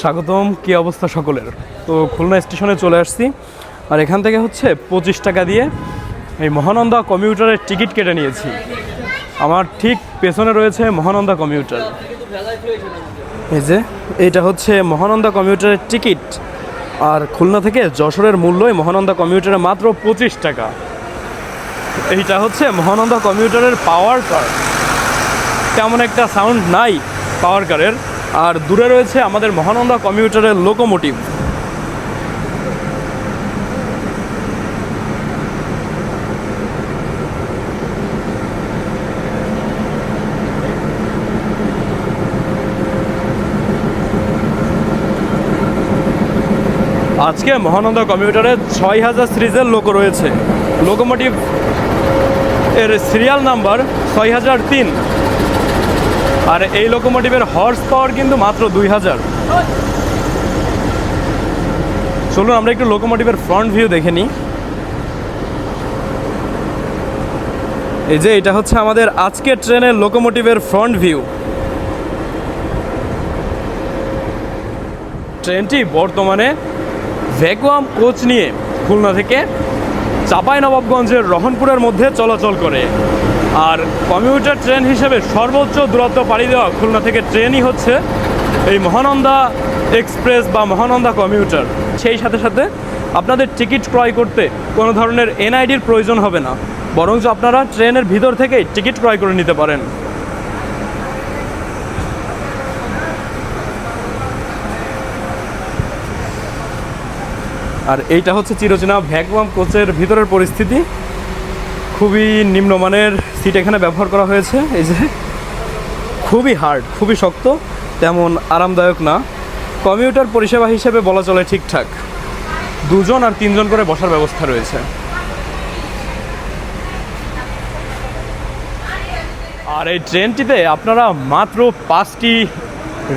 স্বাগতম, কি অবস্থা সকলের? তো খুলনা স্টেশনে চলে আসছি, আর এখান থেকে হচ্ছে পঁচিশ টাকা দিয়ে এই মহানন্দা কমিউটারের টিকিট কেটে নিয়েছি। আমার ঠিক পেছনে রয়েছে মহানন্দা কমিউটার। এই যে, এইটা হচ্ছে মহানন্দা কমিউটারের টিকিট, আর খুলনা থেকে যশোরের মূল্যই মহানন্দা কমিউটারে মাত্র পঁচিশ টাকা। এইটা হচ্ছে মহানন্দা কমিউটারের পাওয়ার কার। তেমন একটা সাউন্ড নাই পাওয়ার কারের। আর দূরে রয়েছে আমাদের মহানন্দা কমিউটারের লোকোমোটিভ। আজকে মহানন্দা কমিউটারে ছয় হাজার সিরিজের লোক রয়েছে। লোকোমোটিভ এর সিরিয়াল নাম্বার ছয় হাজার তিন। আর এই লোকোমোটিভের হর্স পাওয়ার কিন্তু মাত্র দুই হাজার। চলুন, আমরা একটু লোকোমোটিভের ফ্রন্ট ভিউ দেখে নিই। এই যে, এটা হচ্ছে আমাদের আজকের ট্রেনের লোকোমোটিভের ফ্রন্ট ভিউ ট্রেনটি বর্তমানে ভ্যাকুয়াম কোচ নিয়ে খুলনা থেকে চাঁপাইনবাবগঞ্জের রহনপুরের মধ্যে চলাচল করে। আর কমিউটার ট্রেন হিসেবে সর্বোচ্চ দূরত্ব পাড়ি দেওয়া খুলনা থেকে ট্রেনই হচ্ছে এই মহানন্দা এক্সপ্রেস বা মহানন্দা কমিউটার। সেই সাথে সাথে আপনাদের টিকিট ক্রয় করতে কোনো ধরনের এনআইডির প্রয়োজন হবে না। বরঞ্চ আপনারা ট্রেনের ভিতর থেকেই টিকিট ক্রয় করে নিতে পারেন। আর এইটা হচ্ছে চিরচেনা ভ্যাকুয়াম কোচের ভিতরের পরিস্থিতি। খুবই নিম্নমানের সিট এখানে ব্যবহার করা হয়েছে। এই যে, খুবই হার্ড খুবই শক্ত, তেমন আরামদায়ক না। কমিউটার পরিষেবা হিসেবে বলা চলে ঠিকঠাক। দুজন আর তিনজন করে বসার ব্যবস্থা রয়েছে। আর এই ট্রেনটিতে আপনারা মাত্র পাঁচটি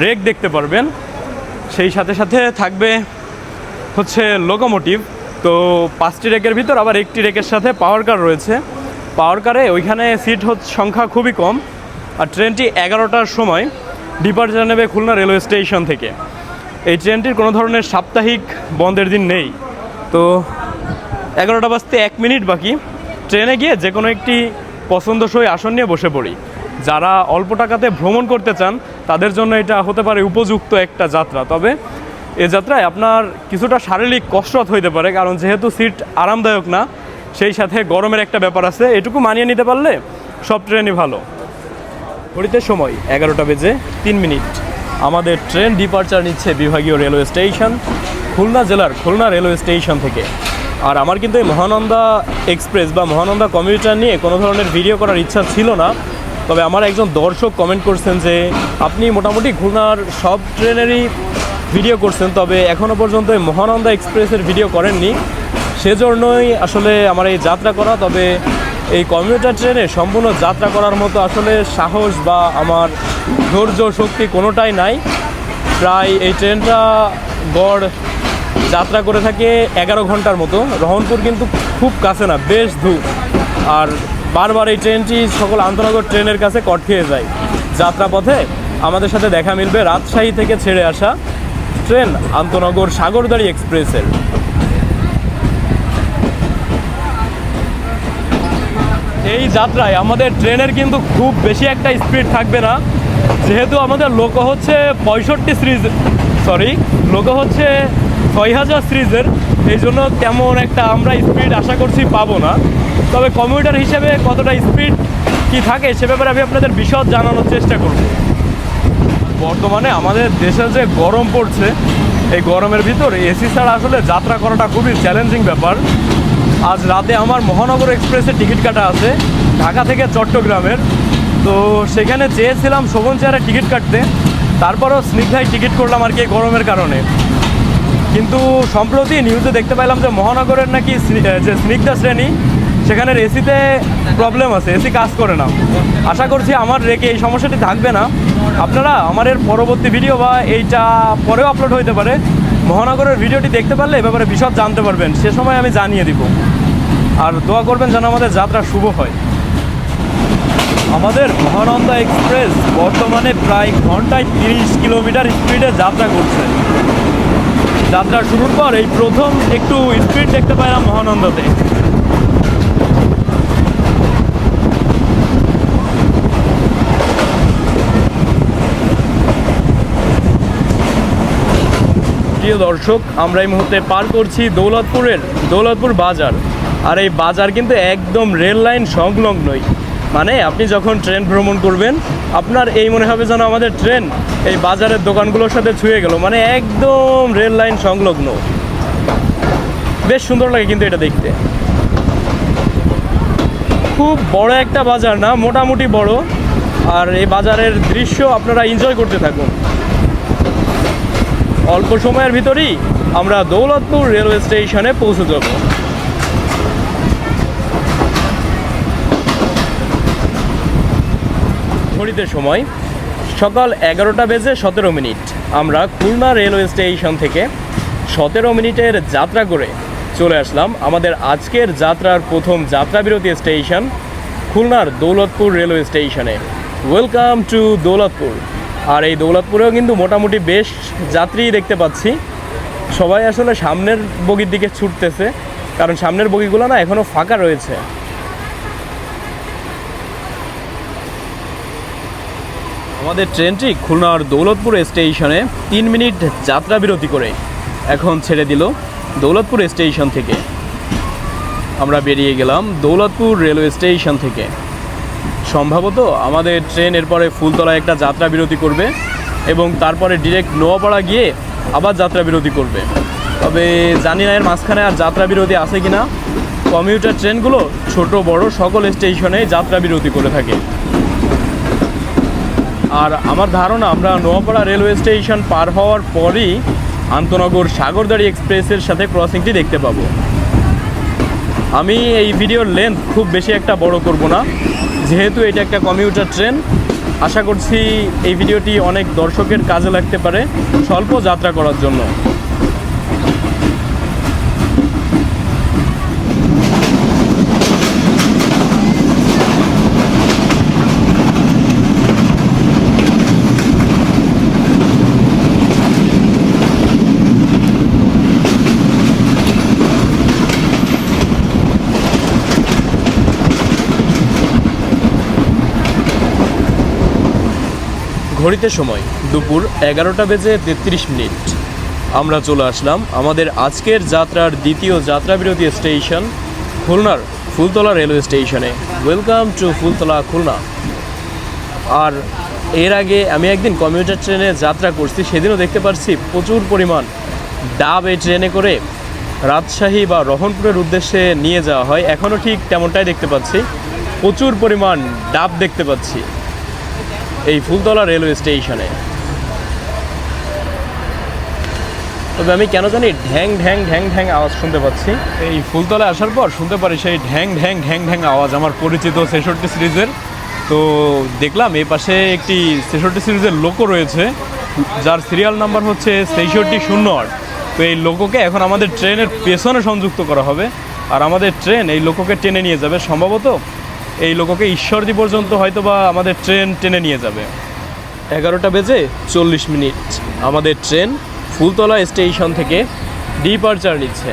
রেক দেখতে পারবেন। সেই সাথে সাথে থাকবে হচ্ছে লোকোমোটিভ তো পাঁচটি রেকের ভিতর আবার একটি রেকের সাথে পাওয়ার কার রয়েছে। পাওয়ার কারে, ওইখানে সিট সংখ্যা খুবই কম। আর ট্রেনটি এগারোটার সময় ডিপার্চার নেবে খুলনা রেলওয়ে স্টেশন থেকে। এই ট্রেনটির কোনো ধরনের সাপ্তাহিক বন্ধের দিন নেই। তো এগারোটা বাজতে এক মিনিট বাকি। ট্রেনে গিয়ে যে কোনো একটি পছন্দসই আসন নিয়ে বসে পড়ি। যারা অল্প টাকাতে ভ্রমণ করতে চান, তাদের জন্য এটা হতে পারে উপযুক্ত একটা যাত্রা। তবে এ যাত্রায় আপনার কিছুটা শারীরিক কসরত হইতে পারে, কারণ যেহেতু সিট আরামদায়ক না সেই সাথে গরমের একটা ব্যাপার আছে, এটুকু মানিয়ে নিতে পারলে সব ট্রেনই ভালো। ঘড়িতে সময় এগারোটা বেজে তিন মিনিট। আমাদের ট্রেন ডিপার্চার নিচ্ছে বিভাগীয় রেলওয়ে স্টেশন, খুলনা জেলার খুলনা রেলওয়ে স্টেশন থেকে। আর আমার কিন্তু এই মহানন্দা এক্সপ্রেস বা মহানন্দা কমিউটার নিয়ে কোনো ধরনের ভিডিও করার ইচ্ছা ছিল না। তবে আমার একজন দর্শক কমেন্ট করছেন যে, আপনি মোটামুটি খুলনার সব ট্রেনেরই ভিডিও করছেন, তবে এখনও পর্যন্ত মহানন্দা এক্সপ্রেসের ভিডিও করেননি। সেজন্যই আসলে আমার এই যাত্রা করা, তবে এই কমিউটার ট্রেনে সম্পূর্ণ যাত্রা করার মতো আসলে সাহস বা আমার ধৈর্য শক্তি কোনোটাই নাই। প্রায় এই ট্রেনটা গড় যাত্রা করে থাকে এগারো ঘণ্টার মতো। রহনপুর কিন্তু খুব কাছে না, বেশ দূর। আর বারবার এই ট্রেনটি সকল আন্তনগর ট্রেনের কাছে কট খেয়ে যায়। যাত্রাপথে আমাদের সাথে দেখা মিলবে রাজশাহী থেকে ছেড়ে আসা ট্রেন আন্তনগর সাগরদাড়ি এক্সপ্রেসের এই যাত্রায় আমাদের ট্রেনের কিন্তু খুব বেশি একটা স্পিড থাকবে না। যেহেতু আমাদের লোক হচ্ছে পঁয়ষট্টি সিরিজ সরি লোক হচ্ছে ছয় হাজার সিরিজের, এই জন্য তেমন একটা আমরা স্পিড আশা করছি পাবো না। তবে কমিউটার হিসেবে কতটা স্পিড কি থাকে সে ব্যাপারে আমি আপনাদের বিশদ জানানোর চেষ্টা করব। বর্তমানে আমাদের দেশে যে গরম পড়ছে, এই গরমের ভিতর এসি ছাড়া আসলে যাত্রা করাটা খুবই চ্যালেঞ্জিং ব্যাপার। আজ রাতে আমার মহানগর এক্সপ্রেসের টিকিট কাটা আছে, ঢাকা থেকে চট্টগ্রামের। তো সেখানে চেয়েছিলাম শোভন চেয়ারে টিকিট কাটতে, তারপরও স্নিগ্ধায় টিকিট করলাম আর কি গরমের কারণে। কিন্তু সম্প্রতি নিউজে দেখতে পেলাম যে মহানগরের নাকি যে স্নিগ্ধা শ্রেণি, সেখানের এসিতে প্রবলেম আছে, এসি কাজ করে না। আশা করছি আমার রেখে এই সমস্যাটি থাকবে না। আপনারা আমার এর পরবর্তী ভিডিও বা এইটা পরেও আপলোড হতে পারে। মহানগরের ভিডিওটি দেখতে পারলে এ ব্যাপারে বিশদ জানতে পারবেন। সে সময় আমি জানিয়ে দিব। আর দোয়া করবেন যেন আমাদের যাত্রা শুভ হয়। আমাদের মহানন্দা এক্সপ্রেস বর্তমানে প্রায় ঘন্টায় তিরিশ কিলোমিটার স্পিডে যাত্রা করছে। যাত্রা শুরুর পর এই প্রথম একটু স্পিড দেখতে পাইলাম মহানন্দাতে। প্রিয় দর্শক, আমরা এই মুহূর্তে পার করছি দৌলতপুরের দৌলতপুর বাজার। আর এই বাজার কিন্তু একদম রেল লাইন সংলগ্নই। মানে আপনি যখন ট্রেন ভ্রমণ করবেন, আপনার এই মনে হবে যেন আমাদের ট্রেন এই বাজারের দোকানগুলোর সাথে ছুঁয়ে গেল। মানে একদম রেল লাইন সংলগ্ন। বেশ সুন্দর লাগে কিন্তু এটা দেখতে। খুব বড় একটা বাজার না, মোটামুটি বড়। আর এই বাজারের দৃশ্য আপনারা এনজয় করতে থাকুন। অল্প সময়ের ভিতরেই আমরা দৌলতপুর রেলওয়ে স্টেশনে পৌঁছে যাব। ঘড়িতে সময়, সকাল এগারোটা বেজে সতেরো মিনিট। আমরা খুলনা রেলওয়ে স্টেশন থেকে সতেরো মিনিটের যাত্রা করে চলে আসলাম আমাদের আজকের যাত্রার প্রথম যাত্রা বিরতি স্টেশন, খুলনার দৌলতপুর রেলওয়ে স্টেশনে। Welcome to Daulatpur. আর এই দৌলতপুরেও কিন্তু মোটামুটি বেশ যাত্রী দেখতে পাচ্ছি। সবাই আসলে সামনের বগির দিকে ছুটতেছে, কারণ সামনের বগিগুলো না এখনও ফাঁকা রয়েছে। আমাদের ট্রেনটি খুলনার দৌলতপুর স্টেশনে তিন মিনিট যাত্রা বিরতি করে এখন ছেড়ে দিল দৌলতপুর স্টেশন থেকে। আমরা বেরিয়ে গেলাম দৌলতপুর রেলওয়ে স্টেশন থেকে। সম্ভবত আমাদের ট্রেন এরপরে ফুলতলায় একটা যাত্রা বিরতি করবে এবং তারপরে ডিরেক্ট নোয়াপাড়া গিয়ে আবার যাত্রা বিরতি করবে। তবে জানি না এর মাঝখানে আর যাত্রা বিরতি আছে কিনা। কমিউটার ট্রেনগুলো ছোট, বড়, সকল স্টেশনে যাত্রা বিরতি করে থাকে। আর আমার ধারণা আমরা নোয়াপাড়া রেলওয়ে স্টেশন পার হওয়ার পরই আন্তনগর সাগরদাড়ি এক্সপ্রেসের সাথে ক্রসিংটি দেখতে পাবো। আমি এই ভিডিওর লেন্থ খুব বেশি একটা বড় করব না। যেহেতু এটা একটা কমিউটার ট্রেন আশা করছি এই ভিডিওটি অনেক দর্শকের কাজে লাগতে পারে। স্বল্প যাত্রা করার জন্য। ঘড়িতে সময়, দুপুর এগারোটা বেজে তেত্রিশ মিনিট। আমরা চলে আসলাম আমাদের আজকের যাত্রার দ্বিতীয় যাত্রা বিরতি স্টেশন, খুলনার ফুলতলা রেলওয়ে স্টেশনে। Welcome to Phultala, Khulna. আর এর আগে আমি একদিন কমিউটার ট্রেনে যাত্রা করছি, সেদিনও দেখতে পাচ্ছি প্রচুর পরিমাণ ডাব এই ট্রেনে করে রাজশাহী বা রহনপুরের উদ্দেশ্যে নিয়ে যাওয়া হয়। এখনও ঠিক তেমনটাই দেখতে পাচ্ছি। প্রচুর পরিমাণ ডাব দেখতে পাচ্ছি। এই ফুলতলা রেলওয়ে স্টেশনে। তবে আমি কেন জানি ঢ্যাং ঢ্যাং ঢ্যাং ঢ্যাং আওয়াজ শুনতে পাচ্ছি। এই ফুলতলা আসার পর শুনতে পারি সেই ঢ্যাং ঢ্যাং ঢ্যাং ঢ্যাং আওয়াজ, আমার পরিচিত ছেষট্টি সিরিজের। তো দেখলাম এই পাশে একটি ছেষট্টি সিরিজের লোকও রয়েছে, যার সিরিয়াল নাম্বার হচ্ছে ছেষট্টি শূন্য আট। তো এই লোককে এখন আমাদের ট্রেনের পেছনে সংযুক্ত করা হবে, আর আমাদের ট্রেন এই লোককে টেনে নিয়ে যাবে, সম্ভবত এই লোককে ঈশ্বরদী পর্যন্ত হয়তো বা আমাদের ট্রেন টেনে নিয়ে যাবে। এগারোটা বেজে চল্লিশ মিনিট। আমাদের ট্রেন ফুলতলা স্টেশন থেকে ডিপারচার নিচ্ছে।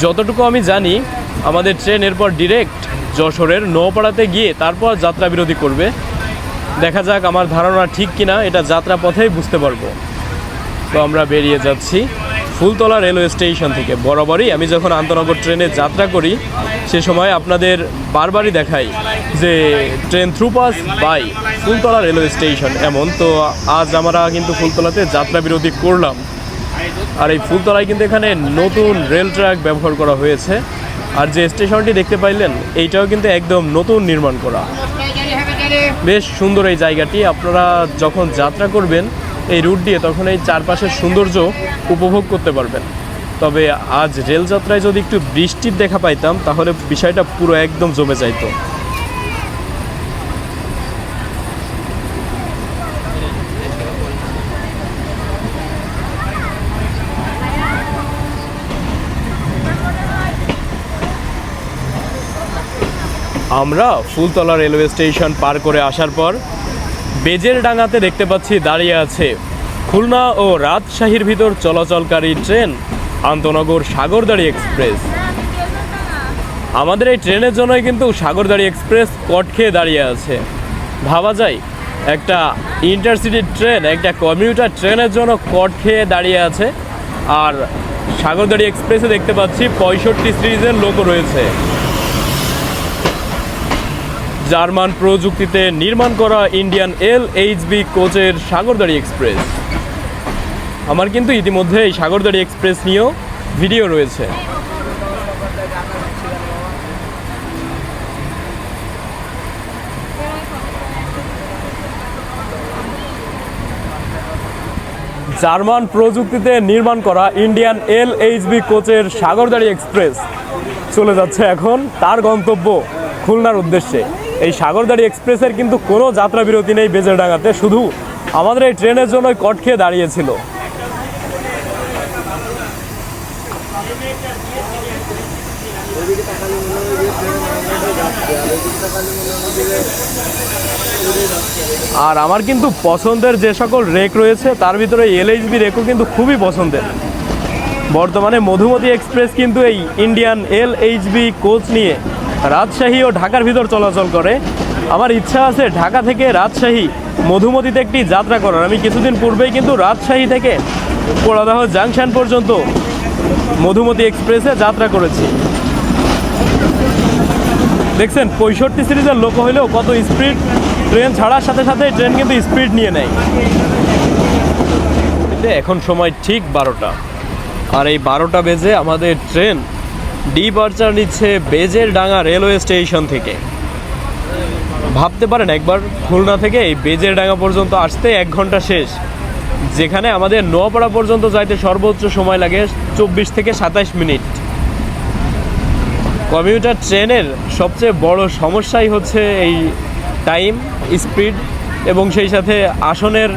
যতটুকু আমি জানি, আমাদের ট্রেন এরপর ডিরেক্ট যশোরের নৌপাড়াতে গিয়ে তারপর যাত্রা বিরতি করবে। দেখা যাক আমার ধারণা ঠিক কিনা, এটা যাত্রা পথেই বুঝতে পারব। তো আমরা বেরিয়ে যাচ্ছি। ফুলতলা রেলওয়ে স্টেশন থেকে। বরাবরই আমি যখন আন্তনগর ট্রেনে যাত্রা করি, সে সময় আপনাদের বারবারই দেখাই যে train through pass by Phultala railway station এমন। তো আজ আমরা কিন্তু ফুলতলাতে যাত্রা বিরতি করলাম। আর এই ফুলতলায় কিন্তু এখানে নতুন রেল ট্র্যাক ব্যবহার করা হয়েছে। আর যে স্টেশনটি দেখতে পাইলেন, এইটাও কিন্তু একদম নতুন নির্মাণ করা। বেশ সুন্দর এই জায়গাটি। আপনারা যখন যাত্রা করবেন এই রুট দিয়ে তখন এই চারপাশের সৌন্দর্য উপভোগ করতে পারবেন। তবে আজ রেলযাত্রায় যদি একটু বৃষ্টির দেখা পাইতাম, তাহলে বিষয়টা পুরো একদম জমে যাইতো। আমরা ফুলতলা রেলওয়ে স্টেশন পার করে আসার পর বেজের ডাঙাতে দেখতে পাচ্ছি দাঁড়িয়ে আছে খুলনা ও রাজশাহীর ভিতর চলাচলকারী ট্রেন আন্তনগর সাগরদাড়ি এক্সপ্রেস। আমাদের এই ট্রেনের জন্যই কিন্তু সাগরদাড়ি এক্সপ্রেস কট খেয়ে দাঁড়িয়ে আছে। ভাবা যায়, একটা ইন্টারসিটি ট্রেন, একটা কমিউটার ট্রেনের জন্য কট খেয়ে দাঁড়িয়ে আছে। আর সাগরদাড়ি এক্সপ্রেসে দেখতে পাচ্ছি পঁয়ষট্টি সিরিজের লোকও রয়েছে। জার্মান প্রযুক্তিতে নির্মাণ করা ইন্ডিয়ান এল এইচবি কোচের সাগরদাড়ি এক্সপ্রেস। আমার কিন্তু ইতিমধ্যে এই সাগরদাড়ি এক্সপ্রেস নিয়েও ভিডিও রয়েছে। জার্মান প্রযুক্তিতে নির্মাণ করা ইন্ডিয়ান এল এইচবি কোচের সাগরদাড়ি এক্সপ্রেস চলে যাচ্ছে এখন তার গন্তব্য খুলনার উদ্দেশ্যে। এই সাগরদাড়ি এক্সপ্রেসের কিন্তু কোনো যাত্রা বিরতি নেই বেজেরডাঙ্গাতে, শুধু আমাদের এই ট্রেনের জন্যই কট খেয়ে দাঁড়িয়েছিল। আর আমার কিন্তু পছন্দের যে সকল রেক রয়েছে, তার ভিতরে এলএইচবি রেকও কিন্তু খুবই পছন্দের। বর্তমানে মধুমতি এক্সপ্রেস কিন্তু এই ইন্ডিয়ান এল এইচবি কোচ নিয়ে রাজশাহী ও ঢাকার ভিতর চলাচল করে। আমার ইচ্ছা আছে ঢাকা থেকে রাজশাহী মধুমতিতে একটি যাত্রা করার। আমি কিছুদিন পূর্বেই কিন্তু রাজশাহী থেকে পোড়াদাহ জাংশন পর্যন্ত মধুমতি এক্সপ্রেসে যাত্রা করেছি। দেখছেন, পঁয়ষট্টি সিরিজের লোক হইলেও কত স্পিড ট্রেন ছাড়ার সাথে সাথে ট্রেন কিন্তু স্পিড নিয়ে নেয়। এখন সময় ঠিক বারোটা। আর এই বারোটা বেজে আমাদের ট্রেন ডিপার্চার নিচ্ছে বেজের ডাঙ্গা রেলওয়ে স্টেশন থেকে। ভাবতে পারেন, একবার খুলনা থেকে এই বেজের ডাঙ্গা পর্যন্ত আসতে এক ঘণ্টা শেষ। যেখানে আমাদের নোয়াপাড়া পর্যন্ত যাইতে সর্বোচ্চ সময় লাগে চব্বিশ থেকে সাতাশ মিনিট। কমিউটার ট্রেনের সবচেয়ে বড় সমস্যাই হচ্ছে এই টাইম, স্পিড এবং সেই সাথে আসনের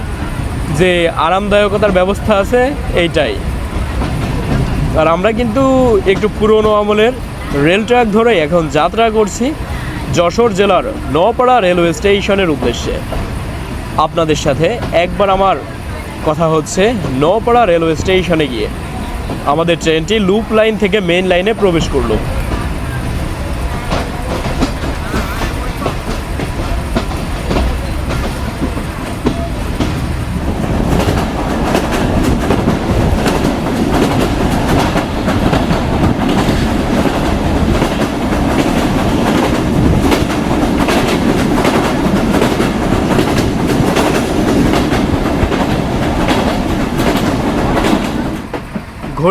যে আরামদায়কতার ব্যবস্থা আছে, এইটাই। আর আমরা কিন্তু একটু পুরনো আমলের রেল ট্র্যাক ধরে এখন যাত্রা করছি যশোর জেলার নপাড়া রেলওয়ে স্টেশনের উদ্দেশ্যে। আপনাদের সাথে একবার আমার কথা হচ্ছে নপাড়া রেলওয়ে স্টেশনে গিয়ে। আমাদের ট্রেনটি লুপ লাইন থেকে মেন লাইনে প্রবেশ করল।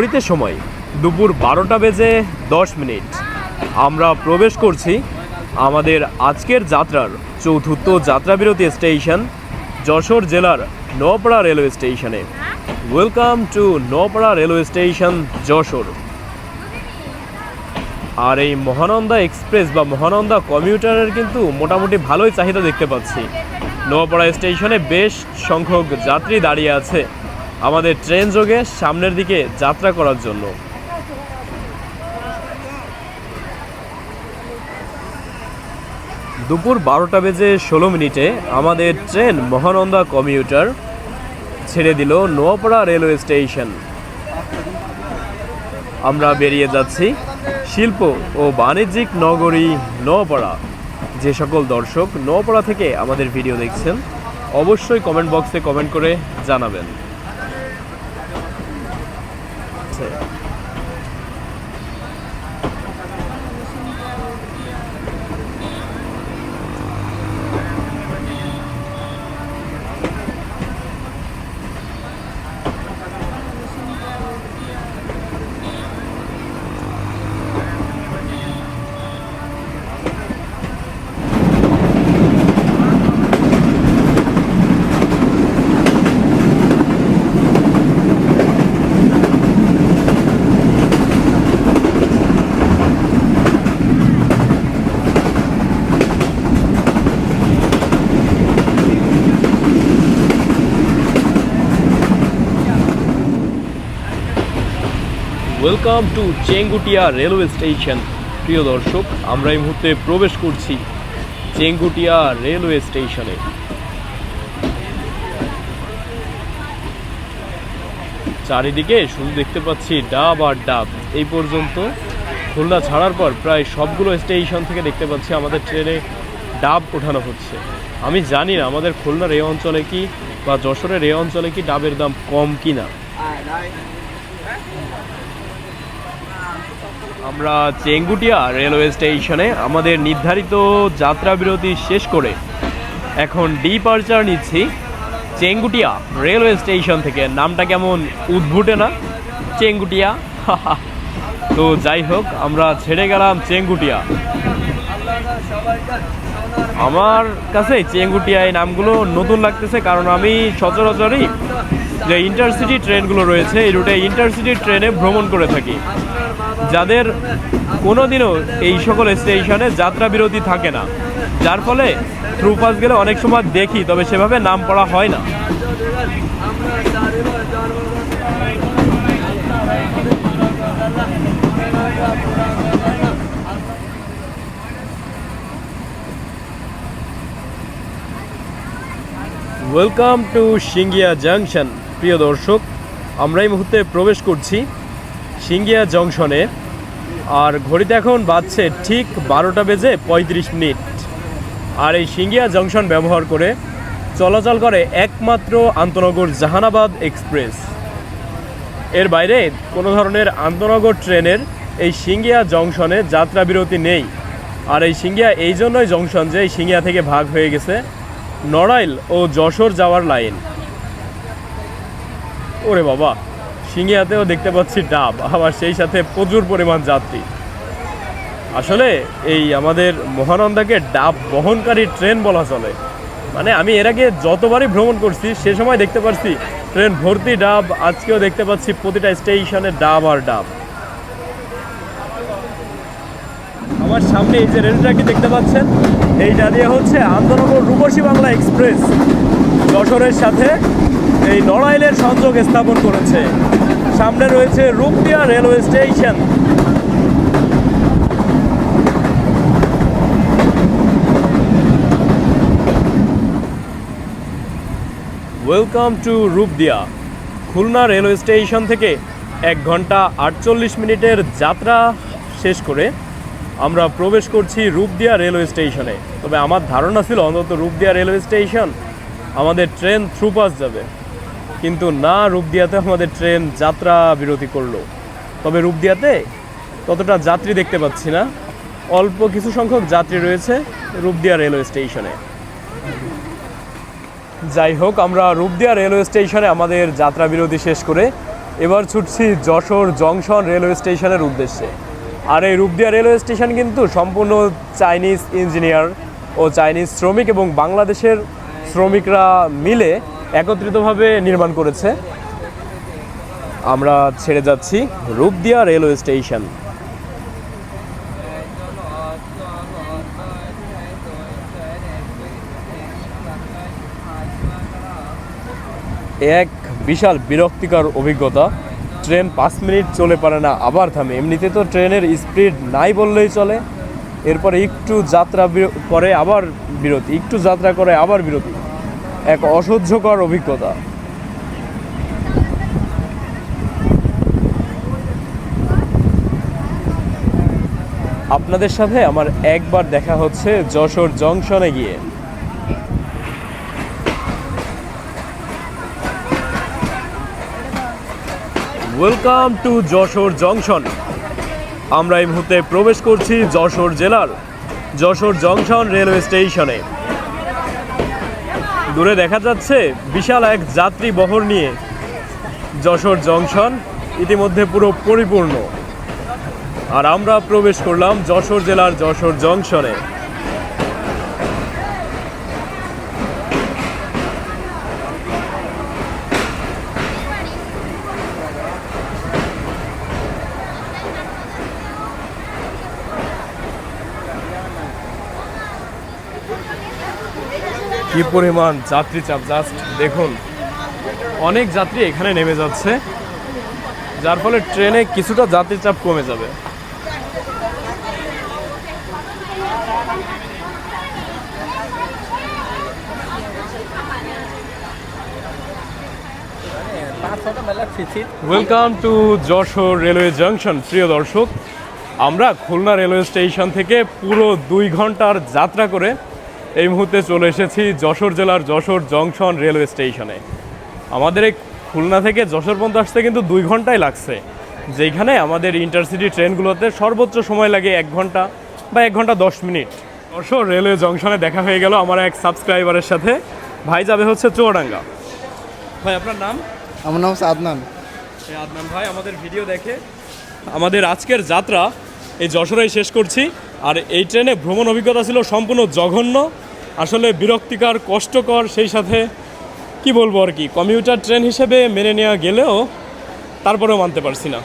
ঘড়িতে সময় দুপুর বারোটা বেজে দশ মিনিট। আমরা প্রবেশ করছি আমাদের আজকের যাত্রার চতুর্থ যাত্রাবিরতি স্টেশন, যশোর জেলার নওপাড়া রেলওয়ে স্টেশনে। Welcome to Noapara railway station, Jessore. আর এই মহানন্দা এক্সপ্রেস বা মহানন্দা কমিউটারের কিন্তু মোটামুটি ভালোই চাহিদা দেখতে পাচ্ছি। নোয়াপাড়া স্টেশনে বেশ সংখ্যক যাত্রী দাঁড়িয়ে আছে। আমাদের ট্রেন যোগে সামনের দিকে যাত্রা করার জন্য। দুপুর বারোটা বেজে ষোলো মিনিটে আমাদের ট্রেন মহানন্দা কমিউটার ছেড়ে দিল নোয়াপাড়া রেলওয়ে স্টেশন। আমরা বেরিয়ে যাচ্ছি শিল্প ও বাণিজ্যিক নগরী নোয়াপাড়া। যে সকল দর্শক নোয়াপাড়া থেকে আমাদের ভিডিও দেখছেন, অবশ্যই কমেন্ট বক্সে কমেন্ট করে জানাবেন। Welcome to Chengutia railway station প্রিয় দর্শক, আমরা এই মুহূর্তে প্রবেশ করছি চেঙ্গুটিয়া রেলওয়ে স্টেশনে চারিদিকে শুধু দেখতে পাচ্ছি ডাব আর ডাব। এই পর্যন্ত খুলনা ছাড়ার পর প্রায় সবগুলো স্টেশন থেকে দেখতে পাচ্ছি আমাদের ট্রেনে ডাব ওঠানো হচ্ছে। আমি জানি না আমাদের খুলনার এই অঞ্চলে কি বা যশোরের এই অঞ্চলে কি ডাবের দাম কম কি না আমরা চেঙ্গুটিয়া রেলওয়ে স্টেশনে আমাদের নির্ধারিত যাত্রা বিরতি শেষ করে এখন ডিপারচার নিচ্ছি চেঙ্গুটিয়া রেলওয়ে স্টেশন থেকে। নামটা কেমন? উদ্ভুটে না? চেঙ্গুটিয়া? তো যাই হোক, আমরা ছেড়ে গেলাম চেঙ্গুটিয়া। আমার কাছে চেঙ্গুটিয়া এই নামগুলো নতুন লাগতেছে, কারণ আমি সচরাচরই যে ইন্টারসিটি ট্রেনগুলো রয়েছে, এই রুটে ইন্টারসিটি ট্রেনে ভ্রমণ করে থাকি। যাদের কোনোদিনও এই সকল স্টেশনে যাত্রা বিরতি থাকে না। যার ফলে থ্রু পাস গেলে অনেক সময় দেখি, তবে সেভাবে নাম পড়া হয় না। ওয়েলকাম টু সিঙ্গিয়া জাংশন প্রিয় দর্শক, আমরা এই মুহূর্তে প্রবেশ করছি সিঙ্গিয়া জংশনে। আর ঘড়িতে এখন বাজছে ঠিক বারোটা বেজে পঁয়ত্রিশ মিনিট। আর এই সিঙ্গিয়া জংশন ব্যবহার করে চলাচল করে একমাত্র আন্তনগর জাহানাবাদ এক্সপ্রেস। এর বাইরে কোনো ধরনের আন্তনগর ট্রেনের এই সিঙ্গিয়া জংশনে যাত্রা বিরতি নেই। আর এই সিঙ্গিয়া এই জন্যই জংশন যে এই সিঙ্গিয়া থেকে ভাগ হয়ে গেছে নড়াইল ও যশোর যাওয়ার লাইন। ওরে বাবা, সিঙ্গিয়াতেও দেখতে পাচ্ছি ডাব, আবার সেই সাথে প্রচুর পরিমাণ যাত্রী। আসলে এই আমাদের মহানন্দাকে ডাব বহনকারী ট্রেন বলা চলে। মানে আমি এর আগে যতবারই ভ্রমণ করছি, সে সময় দেখতে পাচ্ছি ট্রেন ভর্তি ডাব, আজকেও দেখতে পাচ্ছি প্রতিটা স্টেশনে ডাব আর ডাব। আমার সামনে এই যে রেল ট্র্যাকটি দেখতে পাচ্ছেন? এইটা দিয়ে হচ্ছে আন্দোলন রূপসী বাংলা এক্সপ্রেস। যশোরের সাথে এই নড়াইলের সংযোগ স্থাপন করেছে। সামনে রয়েছে Rupdia railway station. Welcome to Rupdia. Khulna railway station থেকে এক ঘণ্টা আটচল্লিশ মিনিটের যাত্রা শেষ করে আমরা প্রবেশ করছি রূপদিয়া রেলওয়ে স্টেশনে। তবে আমার ধারণা ছিল অন্তত রূপদিয়া রেলওয়ে স্টেশন আমাদের ট্রেন থ্রুপাস যাবে। কিন্তু না রূপদিয়াতে আমাদের ট্রেন যাত্রা বিরতি করল। তবে রূপদিয়াতে ততটা যাত্রী দেখতে পাচ্ছি না। অল্প কিছু সংখ্যক যাত্রী রয়েছে রূপদিয়া রেলওয়ে স্টেশনে। যাই হোক, আমরা রূপদিয়া রেলওয়ে স্টেশনে আমাদের যাত্রা বিরতি শেষ করে এবার ছুটছি যশোর জংশন রেলওয়ে স্টেশনের উদ্দেশ্যে। আর এই রূপদিয়া রেলওয়ে স্টেশন কিন্তু সম্পূর্ণ চাইনিজ ইঞ্জিনিয়ার ও চাইনিজ শ্রমিক এবং বাংলাদেশের শ্রমিকরা মিলে একত্রিতভাবে নির্মাণ করেছে। আমরা ছেড়ে যাচ্ছি রূপদিয়া রেলওয়ে স্টেশন। এক বিশাল বিরক্তিকর অভিজ্ঞতা। ট্রেন পাঁচ মিনিট চলে পারে না, আবার থামে। এমনিতে তো ট্রেনের স্পিড নাই বললেই চলে। এরপরে একটু যাত্রা করে আবার বিরতি, একটু যাত্রা করে আবার বিরতি। এক অসহ্যকর অভিজ্ঞতা। আপনাদের সাথে আমার একবার দেখা হচ্ছে যশোর জংশনে গিয়ে। Welcome to Jessore junction. আমরা এই মুহূর্তে প্রবেশ করছি যশোর জেলার, যশোর জংশন রেলওয়ে স্টেশনে। দূরে দেখা যাচ্ছে বিশাল এক যাত্রী বহর নিয়ে যশোর জংশন, ইতিমধ্যে পুরো পরিপূর্ণ। আর আমরা প্রবেশ করলাম যশোর জেলার যশোর জংশনে। কি পরিমাণ যাত্রী চাপ? জাস্ট দেখুন, অনেক যাত্রী এখানে নেমে যাচ্ছে, যার ফলে ট্রেনে কিছুটা যাত্রী চাপ কমে যাবে। Welcome to Jessore railway junction প্রিয় দর্শক। আমরা খুলনা রেলওয়ে স্টেশন থেকে পুরো দুই ঘণ্টার যাত্রা করে এই মুহূর্তে চলে এসেছি যশোর জেলার যশোর জংশন রেলওয়ে স্টেশনে। আমাদের এই খুলনা থেকে যশোর পর্যন্ত আসতে কিন্তু দুই ঘন্টাই লাগছে। যেখানে আমাদের ইন্টারসিটি ট্রেনগুলোতে সর্বোচ্চ সময় লাগে এক ঘণ্টা বা এক ঘণ্টা দশ মিনিট। যশোর রেলওয়ে জংশনে দেখা হয়ে গেল আমার এক সাবস্ক্রাইবারের সাথে। ভাই যাবে হচ্ছে চুয়াডাঙ্গা। ভাই আপনার নাম? আমার নাম হচ্ছে আদনান। এই আদনান ভাই আমাদের ভিডিও দেখে। আমাদের আজকের যাত্রা এই যশোরেই শেষ করছি। আর এই ট্রেনে ভ্রমণ অভিজ্ঞতা ছিল সম্পূর্ণ জঘন্য। আসলে বিরক্তিকর, কষ্টকর, সেই সাথে কি বলব আর কি কমিউটার ট্রেন হিসেবে মেনে নেওয়া গেলেও তারপরেও মানতে পারছি না।